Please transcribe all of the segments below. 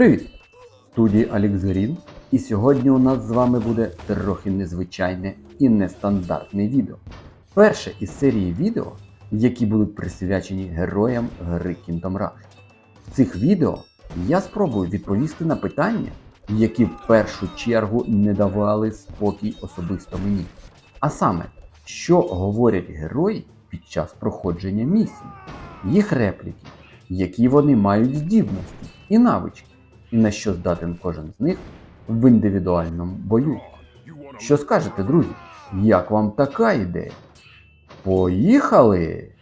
Привіт! В студії Алекс Грін. І сьогодні у нас з вами буде трохи незвичайне і нестандартне відео. Перше із серії відео, які будуть присвячені героям гри Kingdom Rush. В цих відео я спробую відповісти на питання, які в першу чергу не давали спокій особисто мені. А саме, що говорять герої під час проходження місії, їх репліки, які вони мають здібності і навички, і на що здатен кожен з них в індивідуальному бою. Що скажете, друзі? Як вам така ідея? Поїхали!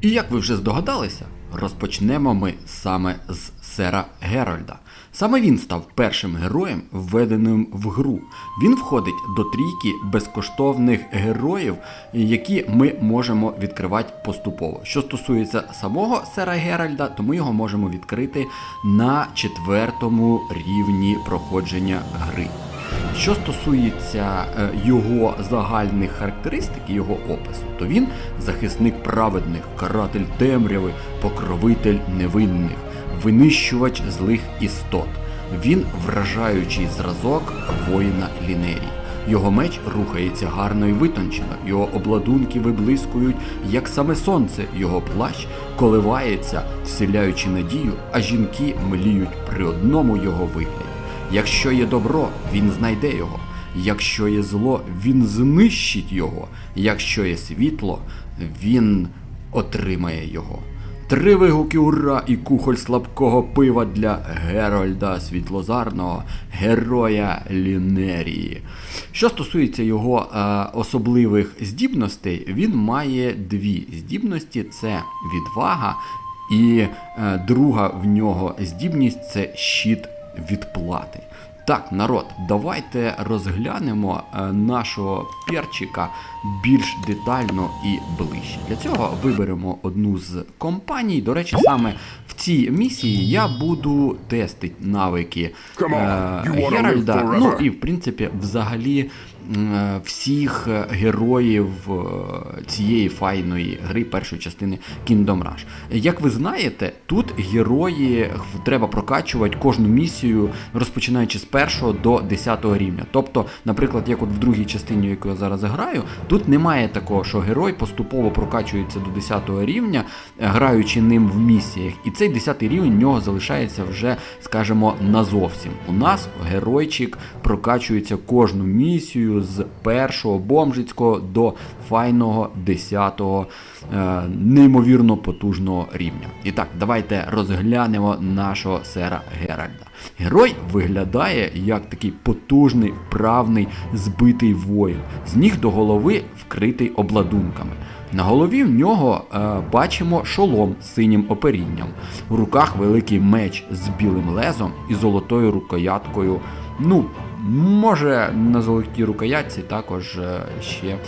І як ви вже здогадалися, розпочнемо ми саме з сера Геральда. Саме він став першим героєм, введеним в гру. Він входить до трійки безкоштовних героїв, які ми можемо відкривати поступово. Що стосується самого сера Геральда, то ми його можемо відкрити на четвертому рівні проходження гри. Що стосується е, його загальних характеристик, його опису, то він захисник праведних, каратель темряви, покровитель невинних, винищувач злих істот. Він вражаючий зразок воїна Лінерії. Його меч рухається гарно і витончено, його обладунки виблискують, як саме сонце, його плащ коливається, вселяючи надію, а жінки мліють при одному його вигляді. Якщо є добро, він знайде його. Якщо є зло, він знищить його. Якщо є світло, він отримає його. Три вигуки ура і кухоль слабкого пива для Герольда Світлозарного, героя Лінерії. Що стосується його е, особливих здібностей, він має дві здібності: це відвага, і е, друга в нього здібність це щит відплати. Так, народ, давайте розглянемо е, нашого перчика більш детально і ближче. Для цього виберемо одну з компаній. До речі, саме в цій місії я буду тестити навики е, Геральда. Ну і в принципі, взагалі всіх е, героїв е, цієї файної гри першої частини Kingdom Rush. Як ви знаєте, тут герої треба прокачувати кожну місію, розпочинаючи з першого до 10 рівня. Тобто, наприклад, як от в другій частині, яку я зараз граю, тут немає такого, що герой поступово прокачується до 10 рівня, е, граючи ним в місіях, і цей 10 рівень в нього залишається вже, скажімо, назовсім. У нас геройчик прокачується кожну місію з першого бомжицького до файного 10-го е, неймовірно потужного рівня. І так, давайте розглянемо нашого сера Геральда. Герой виглядає як такий потужний, правний, збитий воїн, з ніг до голови вкритий обладунками. На голові в нього е, бачимо шолом з синім оперінням, у руках великий меч з білим лезом і золотою рукояткою. Ну, може, на золотій рукоятці також е, ще е,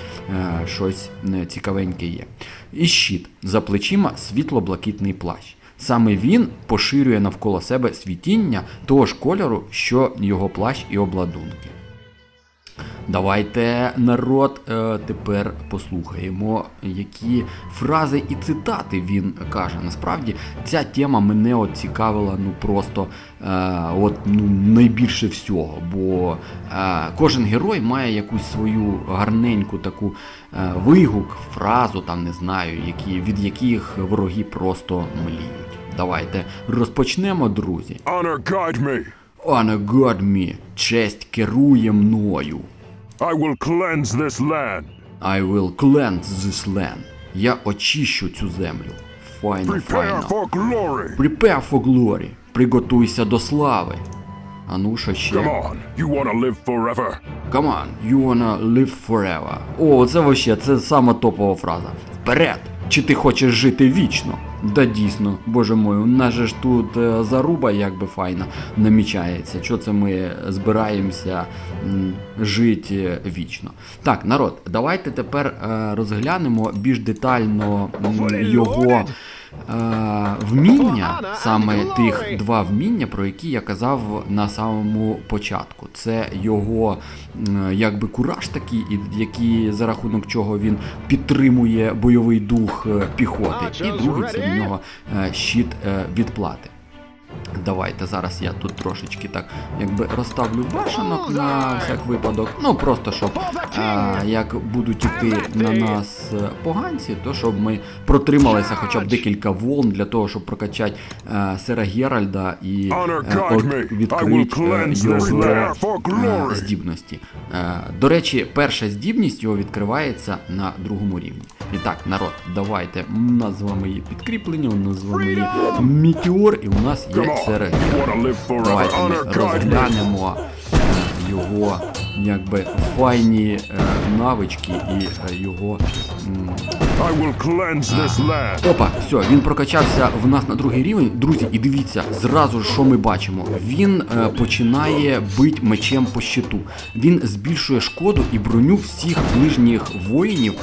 щось е, цікавеньке є. І щит за плечима світло-блакитний плащ. Саме він поширює навколо себе світіння того ж кольору, що його плащ і обладунки. Давайте, народ, е, тепер послухаємо, які фрази і цитати він каже. Насправді ця тема мене от цікавила ну просто е, от, ну, найбільше всього, бо е, кожен герой має якусь свою гарненьку таку вигук, фразу, там не знаю, які, від яких вороги просто мліють. Давайте розпочнемо, друзі. Honor guide me. Honor God me, честь керує мною. I will cleanse this land. I will cleanse this land. Я очищу цю землю. Файно, Prepare файно. for glory. Prepare for glory. Приготуйся до слави. А ну що ще? Come on, you wanna live forever? Come on, you wanna live forever. О, це вообще, це сама топова фраза. Вперед! Чи ти хочеш жити вічно? Да дійсно, боже мой, у нас же ж тут заруба як би файна намічається. Що це ми збираємося жити вічно? Так, народ, давайте тепер е, розглянемо більш детально його е, вміння, саме тих два вміння, про які я казав на самому початку. Це його якби кураж такий, який за рахунок чого він підтримує бойовий дух е, піхоти. І другий це в нього е, щит е, відплати. Давайте зараз я тут трошечки так якби розставлю башенок на всяк випадок. Ну просто щоб а, як будуть іти на нас е, поганці, то щоб ми протрималися хоча б декілька волн для того, щоб прокачати е, Сера Геральда і Honor е, відкрити е, його е, здібності. Е, До речі, перша здібність його відкривається на другому рівні. І так, народ, давайте. У нас з вами є підкріплення, у нас з вами є Мітеор, і у нас є forever. Давайте ми розглянемо е, його якби файні е, навички і е, його. м, I will this land. Опа, все, він прокачався в нас на другий рівень. Друзі, і дивіться, зразу ж що ми бачимо. Він е, починає бить мечем по щиту. Він збільшує шкоду і броню всіх ближніх воїнів,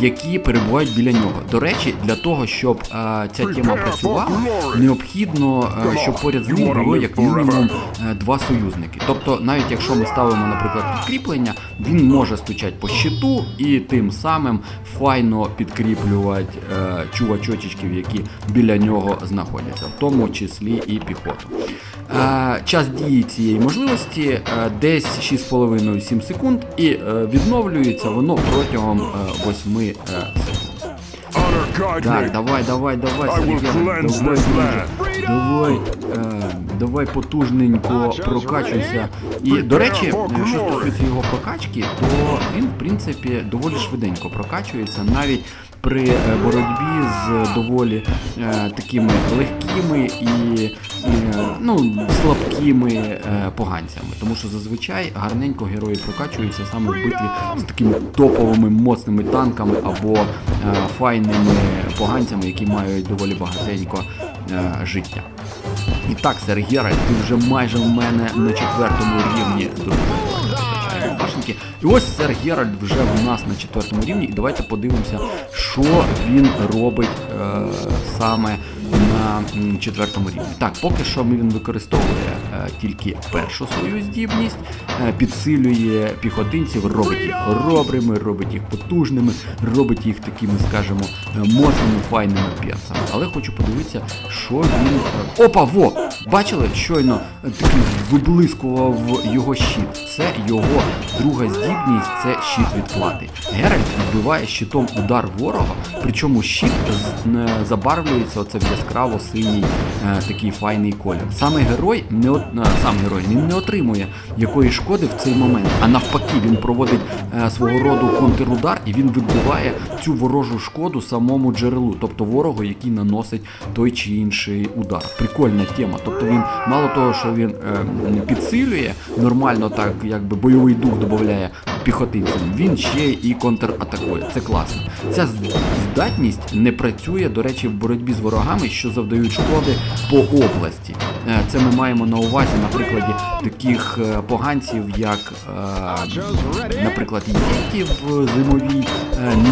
які перебувають біля нього. До речі, для того, щоб е, ця тема працювала, необхідно, е, щоб поряд з ним було як мінімум е, два союзники. Тобто, навіть якщо ми ставимо, наприклад, підкріплення, він може стучати по щиту і тим самим файно підкріплювати е, чувачочечків, які біля нього знаходяться, в тому числі і піхоту. Е, час дії цієї можливості е, десь 6,5-7 секунд, і е, відновлюється воно протягом е, 8 е, Э... Так, давай, давай, давай, will давай, давай, е, давай потужненько прокачуйся. І, до речі, що стосується його прокачки, то він, в принципі, доволі швиденько прокачується, навіть при е, боротьбі з доволі е, такими легкими і е, ну, слабкими е, поганцями. Тому що зазвичай гарненько герої прокачуються саме в битві з такими топовими моцними танками або е, файними поганцями, які мають доволі багатенько е, життя. І так, Сергєра, ти вже майже в мене на четвертому рівні друже. І ось Сер Геральд вже в нас на четвертому рівні. І давайте подивимося, що він робить е, саме на четвертому рівні. Так, поки що він використовує е, тільки першу свою здібність, е, підсилює піхотинців, робить їх хоробрими, робить їх потужними, робить їх такими, скажімо, е, моцними, файними перцями. Але хочу подивитися, що він. Опа, во! Бачили, щойно такий виблискував його щит. Це його друга здібність, це щит відплати. Геральт вбиває щитом удар ворога, причому щит забарвлюється оце в яскраво синій е, такий файний колір. Саме герой не от, е, сам герой він не отримує якої шкоди в цей момент, а навпаки, він проводить е, свого роду контрудар і він вибиває цю ворожу шкоду самому джерелу, тобто ворогу, який наносить той чи інший удар. Прикольна тема. Тобто він мало того, що він е, підсилює нормально, так якби бойовий дух додає піхотинцям, він ще і контратакує. Це класно. Ця здатність не працює, до речі, в боротьбі з ворогами, що завдають шкоди по області. Е, Це ми маємо на увазі на прикладі таких е, поганців, як, е, наприклад, єті в зимовій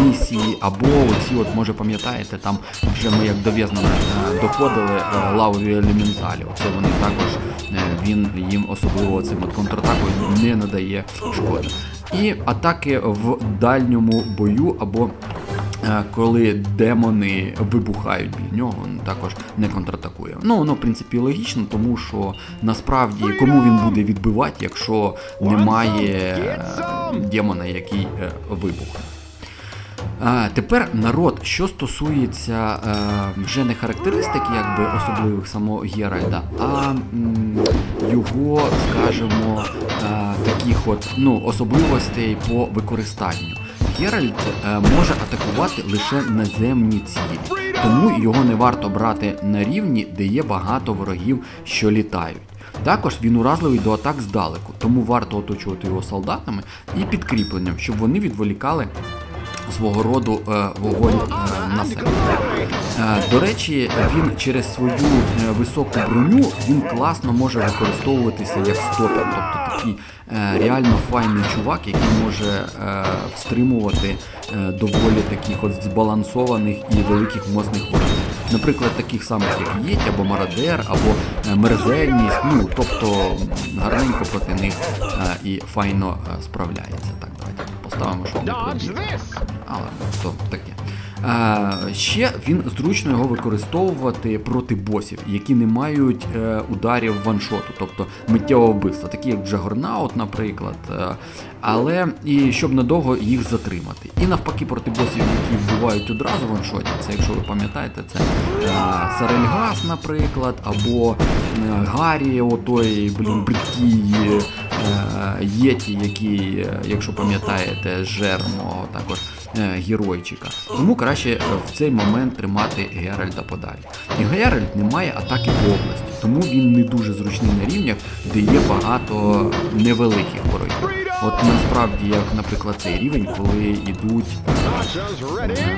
місії, або оці, от може пам'ятаєте, там вже ми як до В'єзнана е, доходили лавові елементалі. Оце вони також він їм особливо цим контратакою не надає шкоди. І атаки в дальньому бою або е, коли демони вибухають біля нього, він також не контратакує. Ну, воно, в принципі, логічно, тому що насправді кому він буде відбивати, якщо немає демона, який е, вибухне. Тепер народ, що стосується е, вже не характеристик, якби особливих самого Геральда, а м, його, скажімо, е, таких от ну, особливостей по використанню. Геральт е, може атакувати лише наземні цілі, тому його не варто брати на рівні, де є багато ворогів, що літають. Також він уразливий до атак здалеку, тому варто оточувати його солдатами і підкріпленням, щоб вони відволікали свого роду е, вогонь е, на себе. Е, до речі, він через свою високу броню він класно може використовуватися як стопер, тобто такий реально файний чувак, який може стримувати е, доволі таких от збалансованих і великих моцних ворогів. Наприклад, таких самих як Єть, або Марадер, або мерзельність, ну тобто гарненько проти них і файно справляється. Так, давайте поставимо, щоб не пробіг. Але то таке. А, ще він зручно його використовувати проти босів, які не мають е, ударів ваншоту, тобто миттєвого вбивства, такі як Джагорнаут, наприклад. Е, але і щоб надовго їх затримати. І навпаки, проти босів, які вбивають одразу ваншоті, це якщо ви пам'ятаєте, це е, Сарельгас, наприклад, або е, Гаррі, отой, блін, бридкий е, Єті, який, е, якщо пам'ятаєте, жермо також е, геройчика. Тому краще в цей момент тримати Геральта подалі. І Геральт не має атаки по області, тому він не дуже зручний на рівнях, де є багато невеликих ворогів. От насправді, як, наприклад, цей рівень, коли йдуть,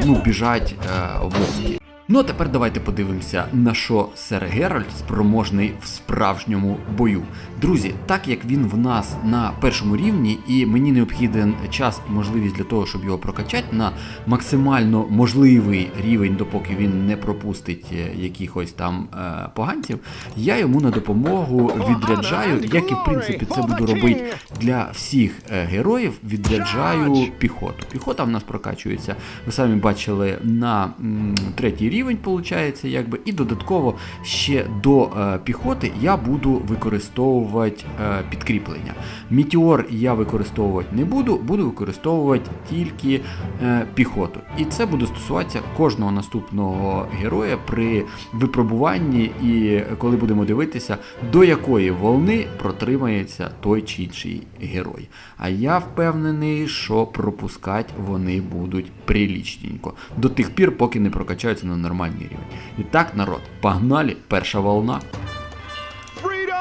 ну, біжать вовки. Ну а тепер давайте подивимося, на що сер Геральт спроможний в справжньому бою. Друзі, так як він в нас на першому рівні, і мені необхіден час і можливість для того, щоб його прокачати на максимально можливий рівень, допоки він не пропустить е, якихось там е, поганців, я йому на допомогу відряджаю, як і в принципі це буду робити для всіх е, героїв, відряджаю піхоту. Піхота в нас прокачується, ви самі бачили, на м, третій рівень, виходить, якби, і додатково ще до е, піхоти я буду використовувати е, підкріплення. Мітіор я використовувати не буду, буду використовувати тільки е, піхоту. І це буде стосуватися кожного наступного героя при випробуванні, і коли будемо дивитися, до якої волни протримається той чи інший герой. А я впевнений, що пропускати вони будуть прилічненько. До тих пір, поки не прокачаються на нормальний рівень. І так, народ, погнали, перша волна.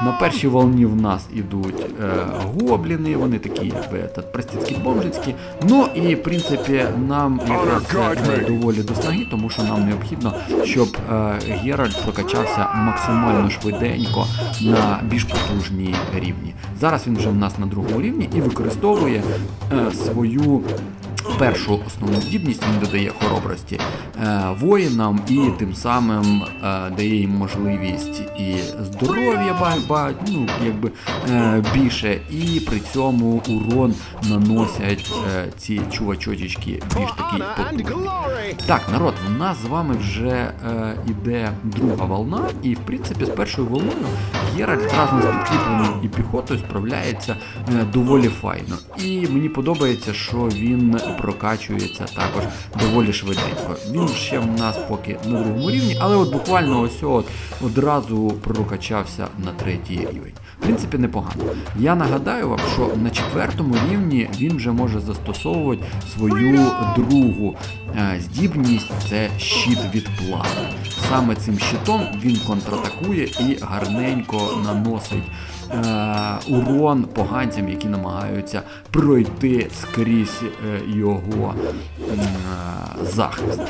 На першій волні в нас ідуть е, гобліни, вони такі, простецькі бомжицькі. Ну і в принципі нам якраз це доволі до тому що нам необхідно, щоб е, Геральт прокачався максимально швиденько на більш потужній рівні. Зараз він вже в нас на другому рівні і використовує е, свою. Першу основну здібність він додає хоробрості е, воїнам і тим самим е, дає їм можливість і здоров'я ну, якби, е, більше, і при цьому урон наносять е, ці чувачочечки більш такі потужні. Так, народ, у нас з вами вже е, іде друга волна, і в принципі з першою волною Геральт разом з підкріпленням і піхотою справляється е, доволі файно. І мені подобається, що він прокачується також доволі швиденько. Він ще в нас поки на другому рівні, але от буквально ось от одразу прокачався на третій рівень. В принципі, непогано. Я нагадаю вам, що на четвертому рівні він вже може застосовувати свою другу е, здібність це щит від плати. Саме цим щитом він контратакує і гарненько наносить урон поганцям, які намагаються пройти скрізь е, його е, захист.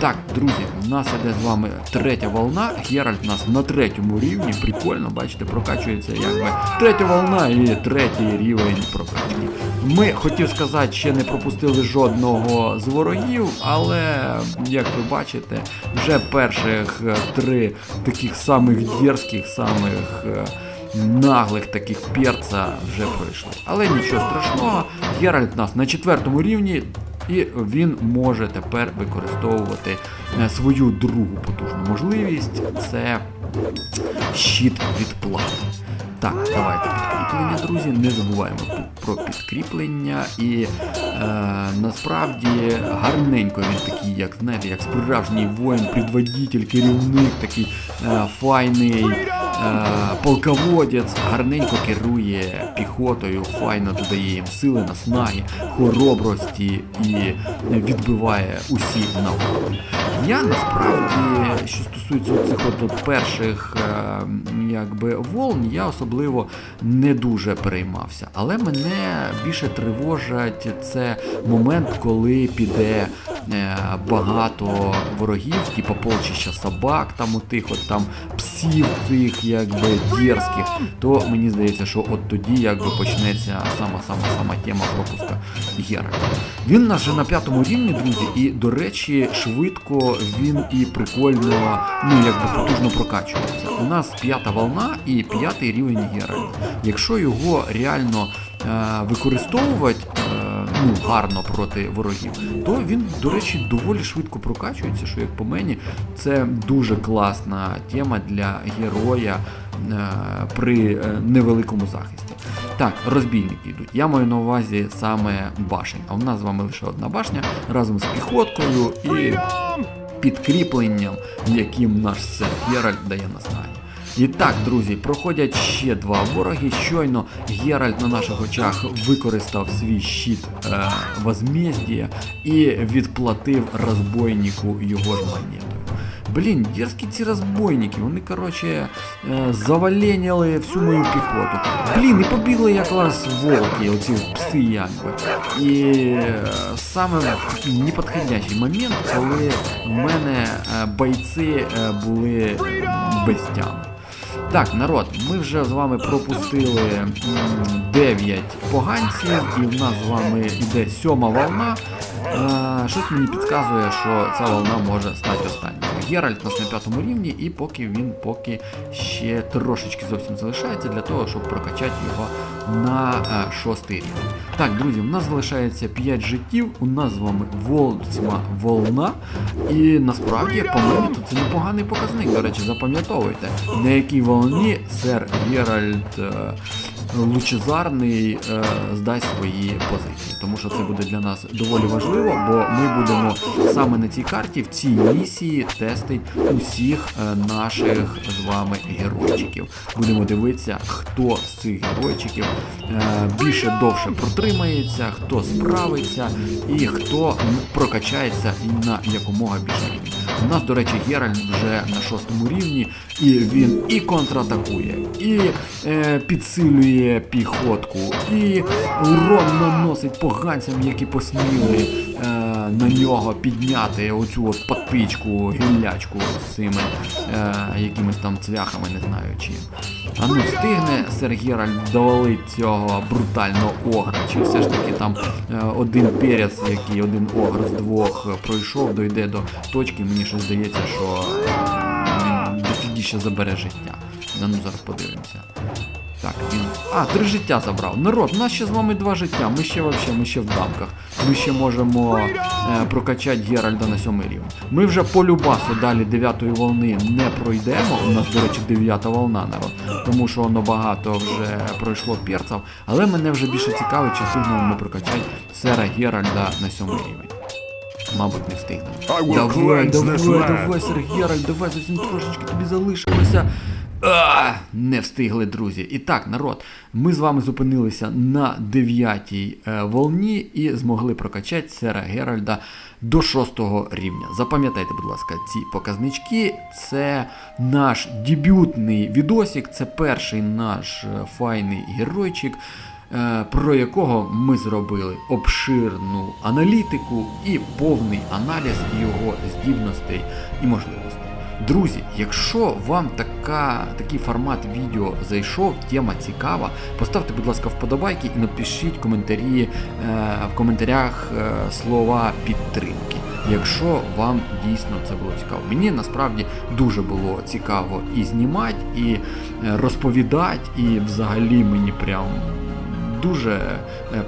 Так, друзі, у нас іде з вами третя волна. Геральт у нас на третьому рівні. Прикольно, бачите, прокачується якби третя волна і третій рівень прокачки. Ми хотів сказати, ще не пропустили жодного з ворогів, але як ви бачите, вже перших е, три таких самих дерзких, самих. Наглих таких перца вже пройшли. Але нічого страшного, Геральт у нас на четвертому рівні, і він може тепер використовувати е, свою другу потужну можливість це щит від плати. Так, давайте підкріплення, друзі. Не забуваємо про підкріплення. І е, насправді гарненько він такий, як знаєте, як справжній воїн, предводитель, керівник, такий е, файний полководець, гарненько керує піхотою, файно додає їм сили, наснаги, хоробрості і відбиває усі напади. Я насправді, що стосується цих от, перших е, якби волн, я особливо не дуже переймався. Але мене більше тривожить це момент, коли піде е, багато ворогів, типу полчища собак, там у тих от там псів тих, якби дерзких, то мені здається, що от тоді якби почнеться сама сама сама тема пропуска Геральта. Він нас вже на п'ятому рівні, друзі, і до речі, швидко він і прикольно, ну якби потужно прокачується. У нас п'ята волна і п'ятий рівень Геральта. Якщо його реально е, використовувати. Е, ну, гарно проти ворогів, то він, до речі, доволі швидко прокачується, що як по мені, це дуже класна тема для героя е, при е, невеликому захисті. Так, розбійники йдуть. Я маю на увазі саме башень. А в нас з вами лише одна башня разом з піхоткою і підкріпленням, яким наш сер Геральт дає наснання. І так, друзі, проходять ще два вороги. Щойно Геральт на наших очах використав свій щит е, возмездія і відплатив розбойнику його ж монетою. Блін, дерзкі ці розбойники, вони, короче, е, заваленіли всю мою піхоту. Блін, і побігли якраз волки, оці пси якби. І е, саме неподходящий момент, коли в мене е, бойці були бестями. Так, народ, ми вже з вами пропустили 9 поганців, і в нас з вами йде сьома волна. Щось мені підказує, що ця волна може стати останньою. Геральт нас на п'ятому рівні, і поки він поки ще трошечки зовсім залишається для того, щоб прокачати його на е, шостий рівень. Так, друзі, у нас залишається 5 життів, у нас з вами восьма волна. І насправді, по мені, то це непоганий показник. До речі, запам'ятовуйте, на якій волні сер Геральт е, Лучезарний е, здасть свої позиції. Тому що це буде для нас доволі важливо, бо ми будемо саме на цій карті, в цій місії тестити усіх е, наших з вами геройчиків. Будемо дивитися, хто з цих геройчиків е, більше довше протримається, хто справиться і хто прокачається на якомога більше рівні. У нас, до речі, Геральт вже на шостому рівні, і він і контратакує, і е, підсилює піхотку, і урон наносить поганцям, які посміли е, на нього підняти оцю от патичку, гіллячку з цими е, якимись там цвяхами, не знаю чим. А ну встигне Сергіраль довалить цього брутального огра, чи все ж таки там е, один перець, який один огр з двох пройшов, дойде до точки, мені щось здається, що е, він дофігіще забере життя. Да ну зараз подивимося. Так, він. А, три життя забрав. Народ, у нас ще з вами два життя. Ми ще вообще, ми ще в дамках. Ми ще можемо е, прокачати Геральда на сьомий рівень. Ми вже по любасу далі дев'ятої волни не пройдемо. У нас, до речі, дев'ята волна, народ. Тому що воно багато вже пройшло перців. Але мене вже більше цікавить, чи встигнемо ми прокачати сера Геральда на сьомий рівень. Мабуть, не встигнемо. Давай, давай, давай, сер Геральт, давай, зовсім трошечки тобі залишилося. Не встигли, друзі. І так, народ, ми з вами зупинилися на дев'ятій е, волні і змогли прокачати сера Геральда до шостого рівня. Запам'ятайте, будь ласка, ці показнички. Це наш дебютний відосик, це перший наш е, файний геройчик. е, Про якого ми зробили обширну аналітику і повний аналіз його здібностей і можливостей. Друзі, якщо вам така, такий формат відео зайшов, тема цікава, поставте, будь ласка, вподобайки і напишіть коментарі е, в коментарях е, слова підтримки. Якщо вам дійсно це було цікаво, мені насправді дуже було цікаво і знімати, і е, розповідати, і взагалі мені прям дуже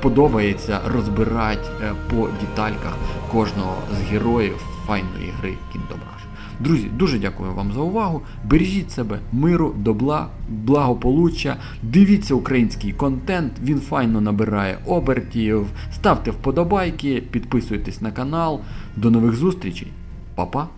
подобається розбирати по детальках кожного з героїв файної гри Rush. Друзі, дуже дякую вам за увагу. Бережіть себе, миру, добла, благополуччя. Дивіться український контент, він файно набирає обертів. Ставте вподобайки, підписуйтесь на канал. До нових зустрічей. Па-па!